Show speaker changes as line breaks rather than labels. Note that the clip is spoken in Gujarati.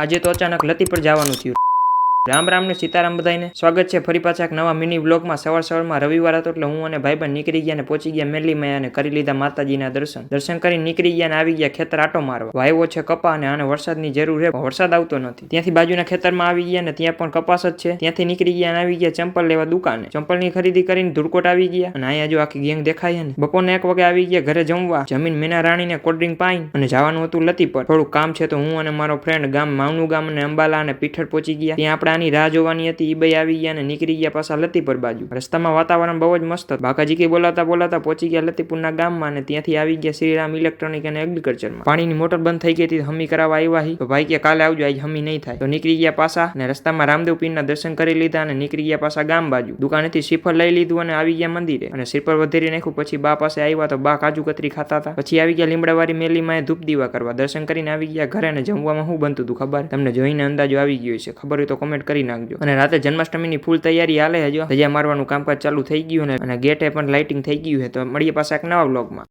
આજે તો અચાનક લતી પર જવાનું થયું. રામ રામ ને સીતારામ બધાને સ્વાગત છે ફરી પાછા એક નવા મિની બ્લોગમાં સવાર સવારમાં રવિવાર હતો એટલે હું અને ભાઈબંધ નીકળી ગયા ને પહોંચી ગયા મેલી મૈયા અને કરી લીધા માતાજીના દર્શન. દર્શન કરી નીકળી ગયા અને આવી ગયા ખેતર આટો મારવા. વાયવો છે, કપા અને આને વરસાદની જરૂર છે વરસાદ આવતો નથી. ત્યાંથી બાજુના ખેતરમાં આવી ગયા ને ત્યાં પણ કપાસ જ છે. ત્યાંથી નીકળી ગયા અને આવી ગયા ચંપલ લેવા દુકાને. ચંપલની ખરીદી કરીને ધુરકોટ આવી ગયા અને અહીંયા જો આખી ગેંગ દેખાય ને. બપોરને એક વાગે આવી ગયા ઘરે જમવા. જમીન મીના રાણીને કોલ્ડ ડ્રિંક પાઈ અને જવાનું હતું લતી પર થોડું કામ છે તો હું અને મારો ફ્રેન્ડ ગામ, માવનું ગામ અને અંબાલા અને પીઠળ પહોંચી ગયા. ત્યાં આપણે આની રાહ જોવાની હતી, ઈ બે આવી ગયા અને નીકળી ગયા પાછા લતીપર બાજુ. રસ્તામાં વાતાવરણ બહુ જ મસ્ત બાકાજી કે બોલાતા બોલાતા પહોંચી ગયા લતીપુરના ગામમાં અને ત્યાંથી આવી ગયા શ્રીરામ ઇલેક્ટ્રોનિક અને એગ્રીકલ્ચરમાં પાણીની મોટર બંધ થઈ ગઈ હતી, હમી કરાવવા આવ્યા તો ભાઈ કે કાલે આવજો, આજ હમી નહીં થાય. તો નીકળી ગયા પાછા અને રસ્તામાં રામદેવ પીરના દર્શન કરી લીધા અને નીકળી ગયા પાછા ગામ બાજુ. દુકાનેથી શ્રીફળ લઈ લીધું અને આવી ગયા મંદિરે. અને શ્રીફળ વધેરી નાખ્યું, પછી બા પાસે આવ્યા તો બા કાજુ કતરી ખાતા હતા. પછી આવી ગયા લીમડાવાળી મેલીમાં ધૂપ દીવા કરવા. દર્શન કરીને આવી ગયા ઘરે અને જમવામાં શું બનતું હતું ખબર? તમને જોઈને અંદાજો આવી ગયો છે ખબર હોય તો કમેન્ટ કરી નાખજો. અને રાતે જન્માષ્ટમીની ફૂલ તૈયારી હાલે હજો. ધજા મારવાનું કામકાજ ચાલુ થઈ ગયું અને ગેટે પણ લાઇટિંગ થઈ ગયું છે. તો મળીએ પાછા એક નવા બ્લોગમાં